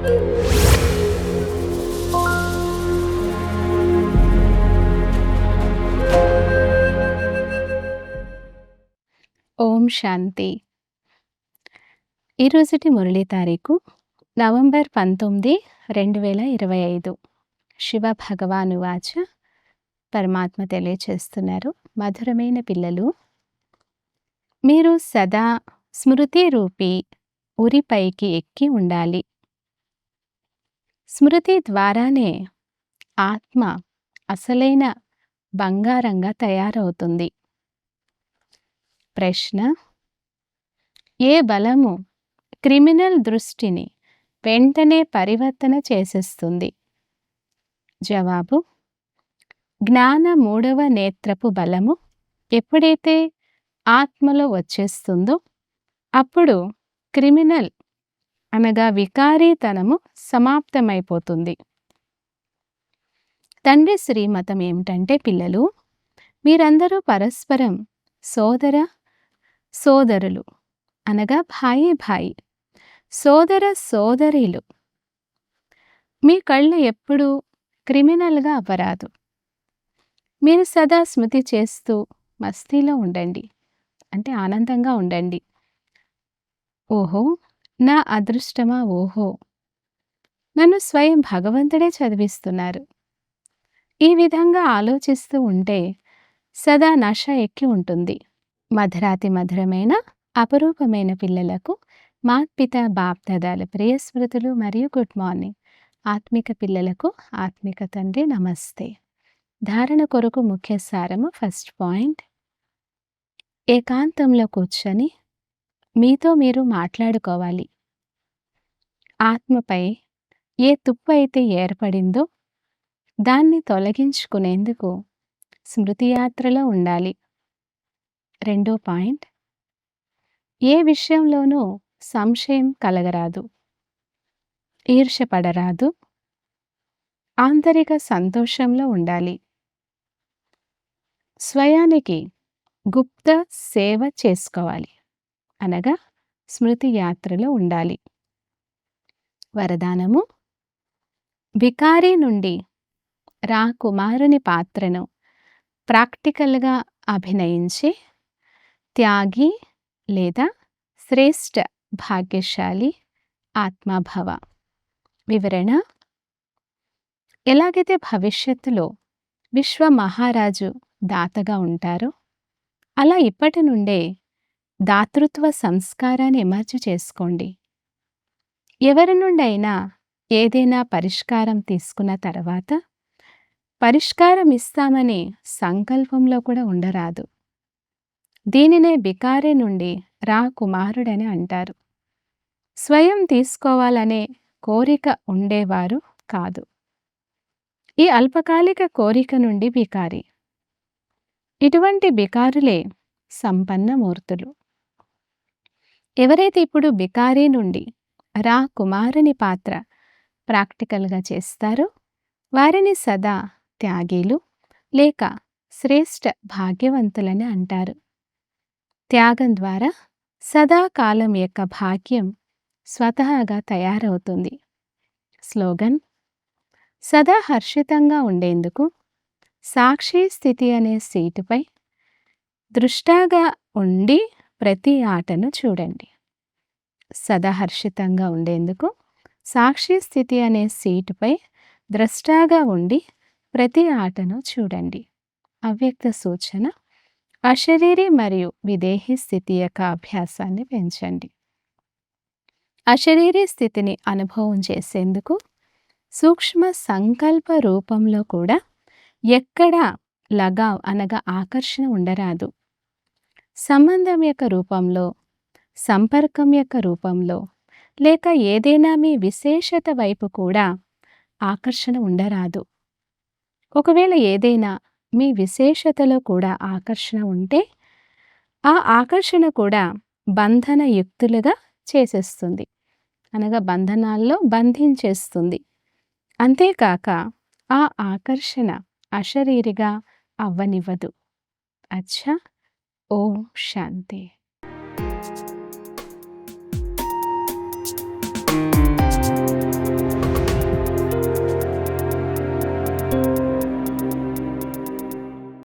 ఓం శాంతి. ఈరోజుటి మురళీ తారీఖు నవంబర్ పంతొమ్మిది రెండు వేల ఇరవై ఐదు. శివ భగవాను వాచ పరమాత్మ తెలియచేస్తున్నారు మధురమైన పిల్లలు. మీరు సదా స్మృతి రూపి ఉరిపైకి ఎక్కి ఉండాలి. స్మృతి ద్వారానే ఆత్మ అసలైన బంగారంగా తయారవుతుంది. ప్రశ్న ఏ బలము క్రిమినల్ దృష్టిని వెంటనే పరివర్తన చేసేస్తుంది? జవాబు జ్ఞాన మూడవ నేత్రపు బలము ఎప్పుడైతే ఆత్మలో వచ్చేస్తుందో అప్పుడు క్రిమినల్ అనగా వికారీతనము సమాప్తమైపోతుంది. తండ్రి శ్రీమతం ఏమిటంటే పిల్లలు మీరందరూ పరస్పరం సోదర సోదరులు అనగా భాయి భాయి సోదర సోదరీలు. మీ కళ్ళు ఎప్పుడూ క్రిమినల్గా అవ్వరాదు. మీరు సదా స్మృతి చేస్తూ మస్తీలో ఉండండి. అంటే ఆనందంగా ఉండండి. ఓహో! నా అదృష్టమా? ఓహో! నన్ను స్వయం భగవంతుడే చదివిస్తున్నారు. ఈ విధంగా ఆలోచిస్తూ ఉంటే సదా నష ఎక్కి ఉంటుంది. మధురాతి మధురమైన అపరూపమైన పిల్లలకు మాత్పిత బాప్దాదాల ప్రియస్మృతులు మరియు గుడ్ మార్నింగ్. ఆత్మిక పిల్లలకు ఆత్మిక తండ్రి నమస్తే. ధారణ కొరకు ముఖ్య సారము ఫస్ట్ పాయింట్. ఏకాంతంలో కూర్చొని మీతో మీరు మాట్లాడుకోవాలి. ఆత్మపై ఏ తుప్పు అయితే ఏర్పడిందో దాన్ని తొలగించుకునేందుకు స్మృతి యాత్రలో ఉండాలి. రెండో పాయింట్ ఏ విషయంలోనూ సంశయం కలగరాదు. ఈర్షపడరాదు ఆంతరిక సంతోషంలో ఉండాలి. స్వయానికి గుప్త సేవ చేసుకోవాలి. అనగా స్మృతి యాత్రలో ఉండాలి. వరదానము వికారి నుండి రా కుమారుని పాత్రను ప్రాక్టికల్గా అభినయించి త్యాగి లేదా శ్రేష్ఠ భాగ్యశాలి ఆత్మభవ. వివరణ ఎలాగైతే భవిష్యత్తులో విశ్వ మహారాజు దాతగా ఉంటారో అలా ఇప్పటి నుండే దాతృత్వ సంస్కారాన్ని ఎమర్జు చేసుకోండి. ఎవరి నుండైనా ఏదైనా పరిష్కారం తీసుకున్న తర్వాత పరిష్కారం ఇస్తామని సంకల్పంలో కూడా ఉండరాదు. దీనినే బికారే నుండి రా కుమారుడని అంటారు. స్వయం తీసుకోవాలనే కోరిక ఉండేవారు కాదు. ఈ అల్పకాలిక కోరిక నుండి బికారి. ఇటువంటి బికారులే సంపన్న మూర్తులు. ఎవరైతే ఇప్పుడు బికారీ నుండి రా కుమారుని పాత్ర ప్రాక్టికల్గా చేస్తారో వారిని సదా త్యాగీలు లేక శ్రేష్ఠ భాగ్యవంతులని అంటారు. త్యాగం ద్వారా సదాకాలం యొక్క భాగ్యం స్వతహాగా తయారవుతుంది. స్లోగన్ సదా హర్షితంగా ఉండేందుకు సాక్షి స్థితి అనే సీటుపై దృష్టాగా ఉండి ప్రతి ఆటను చూడండి. సదాహర్షితంగా ఉండేందుకు సాక్షి స్థితి అనే సీటుపై ద్రష్టాగా ఉండి ప్రతి ఆటను చూడండి. అవ్యక్త సూచన అశరీరి మరియు విదేహి స్థితి యొక్క అభ్యాసాన్ని పెంచండి. అశరీరి స్థితిని అనుభవం చేసేందుకు సూక్ష్మ సంకల్ప రూపంలో కూడా ఎక్కడా లగావ్ అనగా ఆకర్షణ ఉండరాదు. సంబంధం యొక్క రూపంలో సంపర్కం యొక్క రూపంలో లేక ఏదైనా మీ విశేషత వైపు కూడా ఆకర్షణ ఉండరాదు. ఒకవేళ ఏదైనా మీ విశేషతలో కూడా ఆకర్షణ ఉంటే ఆ ఆకర్షణ కూడా బంధన యుక్తులుగా చేసేస్తుంది. అనగా బంధనాల్లో బంధించేస్తుంది. అంతేకాక ఆ ఆకర్షణ అశరీరిగా అవ్వనివ్వదు. అచ్చా! ओम शांति।